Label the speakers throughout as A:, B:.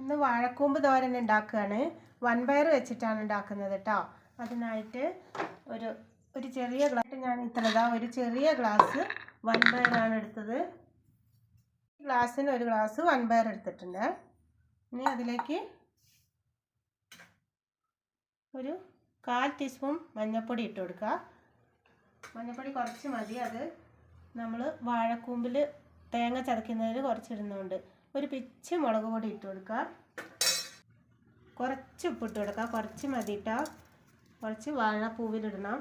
A: ഇന്ന് വാഴക്കൂമ്പ് തോരൻ ഉണ്ടാക്കുകയാണ്. വൻപയർ വെച്ചിട്ടാണ് ഉണ്ടാക്കുന്നത് കേട്ടോ. അതിനായിട്ട് ഒരു ഒരു ചെറിയ ഗ്ലാസ് ഞാൻ ഇത്രതാ ഒരു ചെറിയ ഗ്ലാസ് വൻപയറാണ് എടുത്തത്. ഗ്ലാസ്സിന് ഒരു ഗ്ലാസ് വൻപയർ എടുത്തിട്ടുണ്ട്. ഇനി അതിലേക്ക് ഒരു കാൽ ടീസ്പൂൺ മഞ്ഞൾപ്പൊടി ഇട്ട് കൊടുക്കുക. മഞ്ഞൾപ്പൊടി കുറച്ച് മതി. അത് നമ്മൾ വാഴക്കൂമ്പിൽ തേങ്ങ ചതയ്ക്കുന്നതിൽ കുറച്ച് ഇടുന്നുണ്ട് ഒരു പിച്ച് മുളക് പൊടി ഇട്ട് കൊടുക്കുക. കുറച്ച് ഉപ്പിട്ട് കൊടുക്കുക. കുറച്ച് മതി ഇട്ടോ കുറച്ച് വാഴപ്പൂവിലിടണം.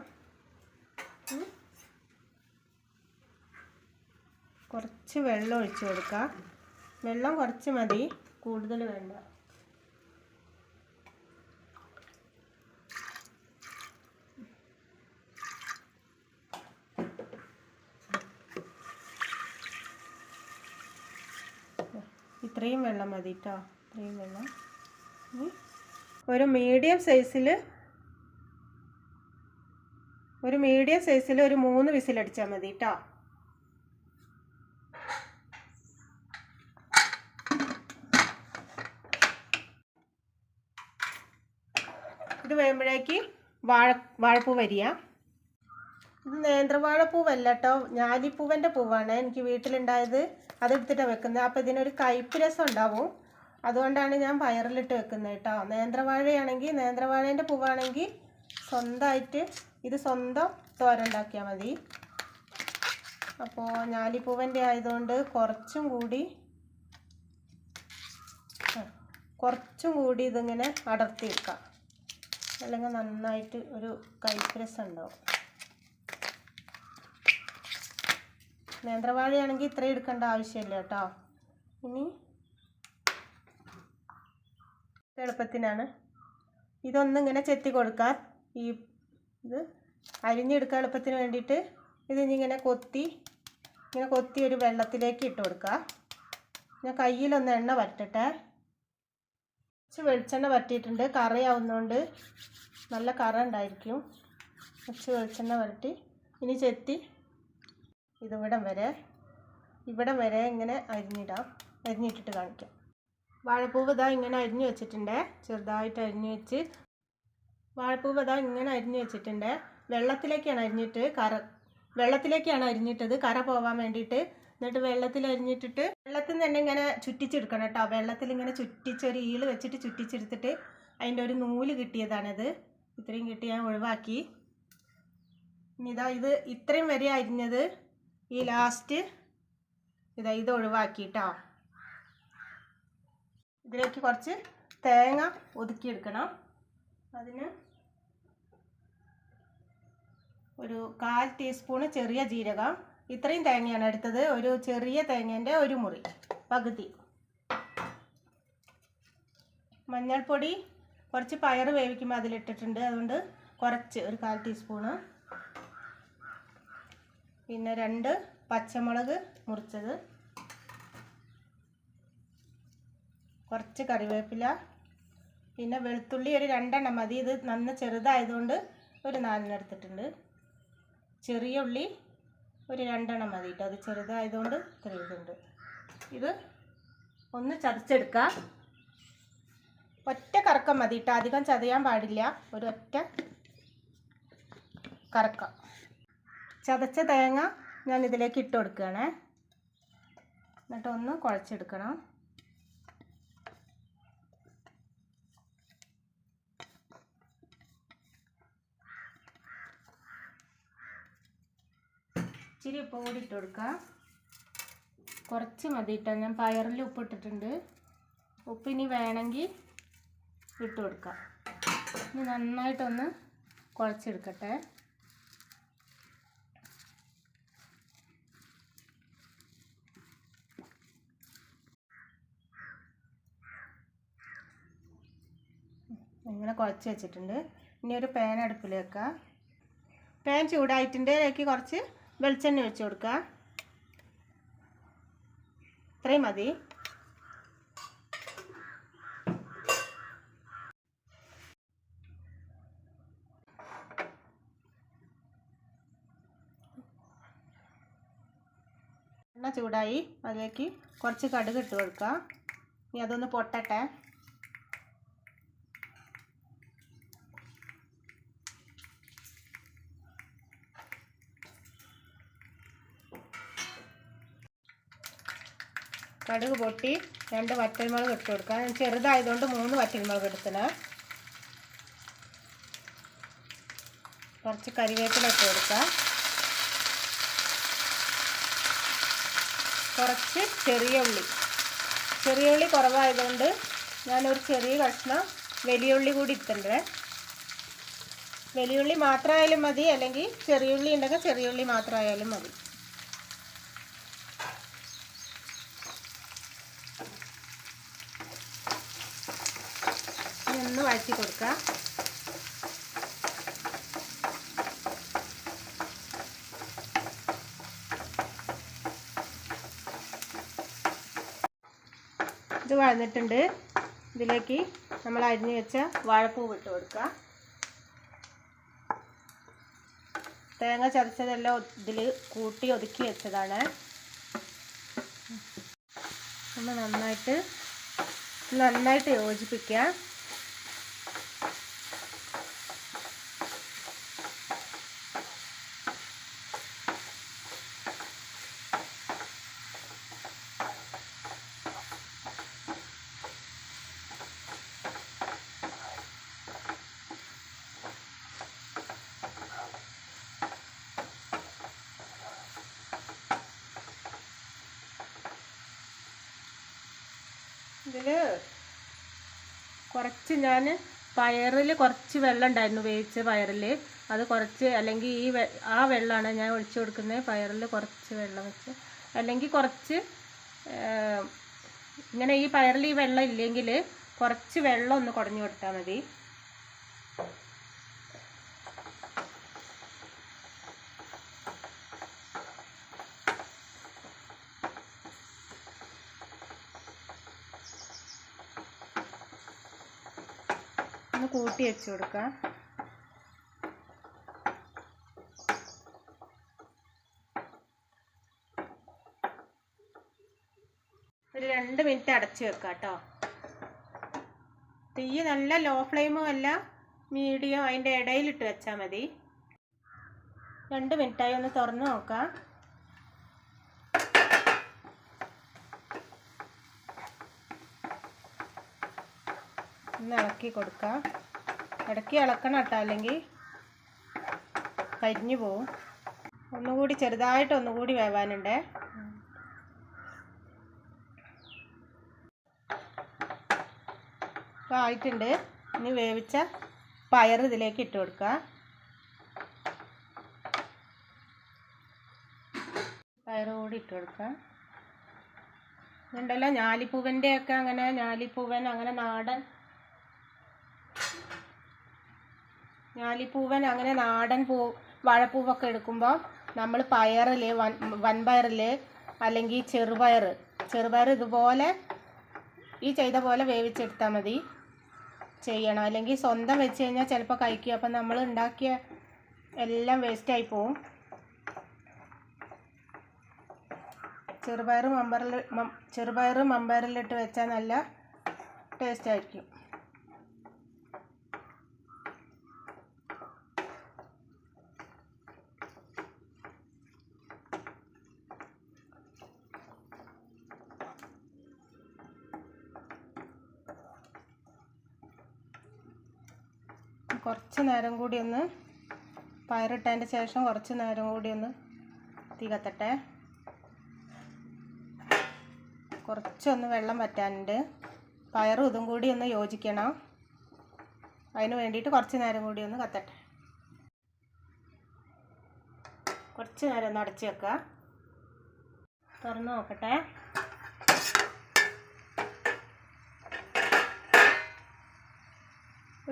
A: കുറച്ച് വെള്ളം ഒഴിച്ച് കൊടുക്കുക. വെള്ളം കുറച്ച് മതി. കൂടുതൽ വേണ്ട. ഇത്രയും വെള്ളം മതി കേട്ടോ ഇത്രയും വെള്ളം. ഒരു മീഡിയം സൈസിൽ ഒരു മീഡിയം സൈസിൽ ഒരു മൂന്ന് വിസിലടിച്ചാൽ മതി കേട്ടോ ഇത് വേകുമ്പോഴേക്ക് വാഴ വാഴപ്പൂ വരിക. ഇത് കേട്ടോ ഞാലിപ്പൂവന്റെ പൂവാണ് എനിക്ക് വീട്ടിലുണ്ടായത്. അതെടുത്തിട്ടാണ് വെക്കുന്നത്. അപ്പോൾ ഇതിനൊരു കയ്പ്പ് രസം ഉണ്ടാവും അതുകൊണ്ടാണ് ഞാൻ വയറിലിട്ട് വെക്കുന്നത് കേട്ടോ. നേന്ത്രവാഴയാണെങ്കിൽ നേന്ത്രവാഴേന്റെ പൂവാണെങ്കിൽ സ്വന്തമായിട്ട് ഇത് സ്വന്തം തോരണ്ടാക്കിയാൽ മതി. അപ്പോൾ ഞാലിപ്പൂവന്റെ ആയതുകൊണ്ട് കുറച്ചും കൂടി കുറച്ചും കൂടി ഇതിങ്ങനെ അടർത്തി വെക്കാം. അല്ലെങ്കിൽ നന്നായിട്ട് ഒരു കൈപ്പ് രസം ഉണ്ടാവും നേന്ത്രവാഴയാണെങ്കിൽ ഇത്രയും എടുക്കേണ്ട ആവശ്യമില്ല കേട്ടോ. ഇനി എളുപ്പത്തിനാണ്. ഇതൊന്നും ഇങ്ങനെ ചെത്തി കൊടുക്കാൻ ഈ ഇത് അരിഞ്ഞെടുക്കാൻ എളുപ്പത്തിന് വേണ്ടിയിട്ട് ഇങ്ങനെ കൊത്തി ഇങ്ങനെ കൊത്തി ഒരു വെള്ളത്തിലേക്ക് ഇട്ട് കൊടുക്കുക. ഞാൻ കയ്യിലൊന്ന് എണ്ണ വരട്ടെ കുറച്ച് വെളിച്ചെണ്ണ വരട്ടിയിട്ടുണ്ട്. കറയാവുന്നതുകൊണ്ട് നല്ല കറ ഉണ്ടായിരിക്കും. കുറച്ച് വെളിച്ചെണ്ണ വരട്ടി ഇനി ചെത്തി ഇതിവിടം വരെ ഇവിടം വരെ ഇങ്ങനെ അരിഞ്ഞിടാം. അരിഞ്ഞിട്ടിട്ട് കാണിക്കാം. വാഴപ്പൂവ് ഇതാ ഇങ്ങനെ അരിഞ്ഞു വെച്ചിട്ടുണ്ട്. ചെറുതായിട്ട് അരിഞ്ഞു വെച്ച്. വാഴപ്പൂവ് ഇതാ ഇങ്ങനെ അരിഞ്ഞു വെച്ചിട്ടുണ്ട്. വെള്ളത്തിലേക്കാണ് അരിഞ്ഞിട്ട് കറ വെള്ളത്തിലേക്കാണ് അരിഞ്ഞിട്ടത് കറ പോവാൻ വേണ്ടിയിട്ട്. എന്നിട്ട് വെള്ളത്തിൽ അരിഞ്ഞിട്ടിട്ട് വെള്ളത്തിൽ തന്നെ ഇങ്ങനെ ചുറ്റിച്ചെടുക്കണം കേട്ടോ. വെള്ളത്തിൽ ഇങ്ങനെ ചുറ്റിച്ചൊരു ഈൾ വെച്ചിട്ട് ചുറ്റിച്ചെടുത്തിട്ട് അതിന്റെ ഒരു നൂൽ കിട്ടിയതാണിത്. ഇത്രയും കിട്ടി ഞാൻ ഒഴിവാക്കി. ഇനി ഇതാ ഇത് ഇത്രയും വരെ അരിഞ്ഞത്. ഈ ലാസ്റ്റ് ഇതാ ഇത് ഒഴിവാക്കിയിട്ടോ ഇതിലേക്ക് കുറച്ച് തേങ്ങ ഒതുക്കിയെടുക്കണം. അതിന് ഒരു കാൽ ടീസ്പൂണ് ചെറിയ ജീരകം. ഇത്രയും തേങ്ങയാണ് എടുത്തത്. ഒരു ചെറിയ തേങ്ങേന്റെ ഒരു മുറി പകുതി. മഞ്ഞൾപ്പൊടി കുറച്ച് പയർ വേവിക്കുമ്പോൾ അതിലിട്ടിട്ടുണ്ട്. അതുകൊണ്ട് കുറച്ച് ഒരു കാൽ ടീസ്പൂണ്. പിന്നെ രണ്ട് പച്ചമുളക് മുറിച്ചത്. കുറച്ച് കറിവേപ്പില. പിന്നെ വെളുത്തുള്ളി ഒരു രണ്ടെണ്ണം മതി. ഇത് നന്ന ചെറുതായതുകൊണ്ട് ഒരു നാലെണ്ണം എടുത്തിട്ടുണ്ട്. ചെറിയ ഉള്ളി ഒരു രണ്ടെണ്ണം മതി കേട്ടോ. അത് ചെറുതായതുകൊണ്ട് ഇത്രയുണ്ട് ഇത് ഒന്ന് ചതച്ചെടുക്കുക ഒറ്റ കറക്കം മതി കേട്ടോ. അധികം ചതയാൻ പാടില്ല. ഒരു കറക്കം. ചതച്ച തേങ്ങ ഞാൻ ഇതിലേക്ക് ഇട്ട് കൊടുക്കുകയാണേ. എന്നിട്ട് ഒന്ന് കുഴച്ചെടുക്കണം. ഇച്ചിരി ഉപ്പ് കൂടി ഇട്ട് കൊടുക്കുക. കുറച്ച് മതി ഇട്ടോ ഞാൻ പയറിൽ ഉപ്പ് ഇട്ടിട്ടുണ്ട്. ഉപ്പ് ഇനി വേണമെങ്കിൽ ഇട്ട് കൊടുക്കാം. ഇനി നന്നായിട്ടൊന്ന് കുഴച്ചെടുക്കട്ടെ. ഇങ്ങനെ കുഴച്ച് വെച്ചിട്ടുണ്ട്. ഇനി ഒരു പാൻ അടുപ്പിൽ വെക്കുക പാൻ ചൂടായിട്ടുണ്ട് അതിലേക്ക് കുറച്ച് വെളിച്ചെണ്ണ വെച്ച് കൊടുക്കുക ഇത്രയും മതി. എണ്ണ ചൂടായി അതിലേക്ക് കുറച്ച് കടുക് ഇട്ട് കൊടുക്കുക ഇനി അതൊന്ന് പൊട്ടട്ടെ. കടുക് പൊട്ടി രണ്ട് വറ്റൽമുളക് ഇട്ട് കൊടുക്കാം. ഞാൻ ചെറുതായതുകൊണ്ട് മൂന്ന് വറ്റൽമുളക് എടുക്കണം കുറച്ച് കരിവേപ്പില ഇട്ട് കൊടുക്കാം. കുറച്ച് ചെറിയ ഉള്ളി. ചെറിയ ഉള്ളി കുറവായതുകൊണ്ട് ഞാനൊരു ചെറിയ കഷ്ണം വലിയ ഉള്ളി കൂടി ഇട്ടുണ്ട് വലിയ ഉള്ളി മാത്രമായാലും മതി അല്ലെങ്കിൽ ചെറിയ ഉള്ളി ഉണ്ടെങ്കിൽ ചെറിയ ഉള്ളി മാത്രമായാലും മതി. ഒന്ന് വഴറ്റി കൊടുക്കാം ഇത് വഴന്നിട്ടുണ്ട്. ഇതിലേക്ക് നമ്മൾ അരിഞ്ഞു വെച്ച വാഴപ്പൂവ് ഇട്ട് കൊടുക്കുക. തേങ്ങ ചതച്ചതെല്ലാം ഇതിൽ കൂട്ടി ഒതുക്കി വെച്ചതാണ്. നമ്മൾ നന്നായിട്ട് നന്നായിട്ട് യോജിപ്പിക്കുക. ഇതിൽ കുറച്ച് ഞാൻ പയറിൽ കുറച്ച് വെള്ളം ഉണ്ടായിരുന്നു വേവിച്ച പയറിൽ അത് കുറച്ച് അല്ലെങ്കിൽ ഈ ആ വെള്ളമാണ് ഞാൻ ഒഴിച്ചു കൊടുക്കുന്നത്. പയറിൽ കുറച്ച് വെള്ളം വെച്ച്. അല്ലെങ്കിൽ കുറച്ച് ഇങ്ങനെ ഈ പയറിൽ ഈ വെള്ളം ഇല്ലെങ്കിൽ കുറച്ച് വെള്ളം ഒന്ന് കുടഞ്ഞു കൊടുത്താൽ മതി. ഒന്ന് കൂട്ടി വെച്ച് കൊടുക്കാം. ഒരു രണ്ട് മിനിറ്റ് അടച്ച് വെക്കാം കേട്ടോ തീ നല്ല ലോ ഫ്ലെയിമും അല്ല മീഡിയം അതിന്റെ ഇടയിലിട്ട് വെച്ചാൽ മതി. രണ്ട് മിനിറ്റായി ഒന്ന് തുറന്ന് നോക്കാം. ഒന്ന് ഇളക്കി കൊടുക്കാം. ഇടയ്ക്ക് ഇളക്കണം കേട്ടോ അല്ലെങ്കിൽ കരിഞ്ഞു പോവും. ഒന്നുകൂടി ചെറുതായിട്ട് ഒന്നുകൂടി വേവാനുണ്ട്. അപ്പോൾ ആയിട്ടുണ്ട്. ഇനി വേവിച്ച പയർ ഇതിലേക്ക് ഇട്ട് കൊടുക്കുക. പയർ കൂടി ഇട്ട് കൊടുക്കുക. ഇതുണ്ടല്ലോ ഞാലിപ്പൂവന്റെ ഒക്കെ അങ്ങനെ ഞാലിപ്പൂവൻ അങ്ങനെ നാടൻ ഞാലിപ്പൂവൻ അങ്ങനെ നാടൻ പൂ വാഴപ്പൂവൊക്കെ എടുക്കുമ്പോൾ നമ്മൾ പയറിൽ വൻ വൻപയറിൽ അല്ലെങ്കിൽ ചെറുപയർ ചെറുപയർ ഇതുപോലെ ഈ ചെയ്ത പോലെ വേവിച്ചെടുത്താൽ മതി. ചെയ്യണം. അല്ലെങ്കിൽ സ്വന്തം വെച്ച് കഴിഞ്ഞാൽ ചിലപ്പോൾ കഴിക്കുക അപ്പം നമ്മൾ ഉണ്ടാക്കിയ എല്ലാം വേസ്റ്റായി പോവും. ചെറുപയർ മമ്പറിൽ ചെറുപയർ മമ്പയറിലിട്ട് വെച്ചാൽ നല്ല ടേസ്റ്റ് ആയിരിക്കും കുറച്ച് നേരം കൂടി ഒന്ന് പയറിട്ടതിന്റെ ശേഷം കുറച്ച് നേരം കൂടി ഒന്ന് തീ കത്തട്ടെ. കുറച്ചൊന്ന് വെള്ളം വറ്റാനുണ്ട്. പയറും ഇതും കൂടി ഒന്ന് യോജിക്കണം. അതിന് വേണ്ടിയിട്ട് കുറച്ച് നേരം കൂടി ഒന്ന് കത്തട്ടെ. കുറച്ച് നേരം ഒന്ന് അടച്ച് വെക്കുക. തുറന്ന് നോക്കട്ടെ.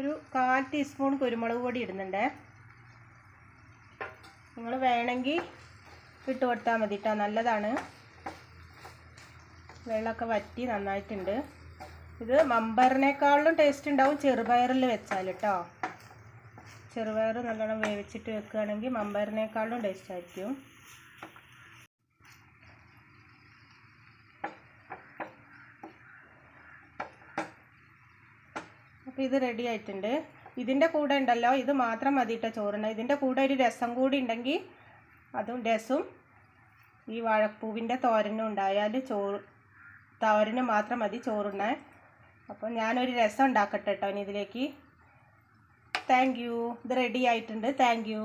A: ഒരു കാൽ ടീസ്പൂൺ കുരുമുളക് പൊടി ഇടുന്നുണ്ട്. നിങ്ങൾ വേണമെങ്കിൽ ഇട്ട് കൊടുത്താൽ മതി കേട്ടോ നല്ലതാണ്. വെള്ളമൊക്കെ വറ്റി നന്നായിട്ടുണ്ട്. ഇത് മമ്പറിനേക്കാളും ടേസ്റ്റ് ഉണ്ടാവും ചെറുപയറിൽ വെച്ചാൽ കേട്ടോ ചെറുപയർ നല്ലോണം വേവിച്ചിട്ട് വെക്കുകയാണെങ്കിൽ മമ്പയറിനേക്കാളും ടേസ്റ്റ് ആയിരിക്കും. ഇത് റെഡി ആയിട്ടുണ്ട്. ഇതിന്റെ കൂടെ ഉണ്ടല്ലോ ഇത് മാത്രം മതി കേട്ടോ ചോറിന്. ഇതിന്റെ കൂടെ ഒരു രസം കൂടി ഉണ്ടെങ്കിൽ അതും രസവും ഈ വാഴപ്പൂവിന്റെ തോരനും ഉണ്ടായാൽ ചോറ് തോരന് മാത്രം മതി ചോറുണ്ണാൻ. അപ്പോൾ ഞാനൊരു രസം ഉണ്ടാക്കട്ടെ കേട്ടോ ഇനി ഇതിലേക്ക്. താങ്ക് യു ഇത് റെഡി ആയിട്ടുണ്ട്. Thank you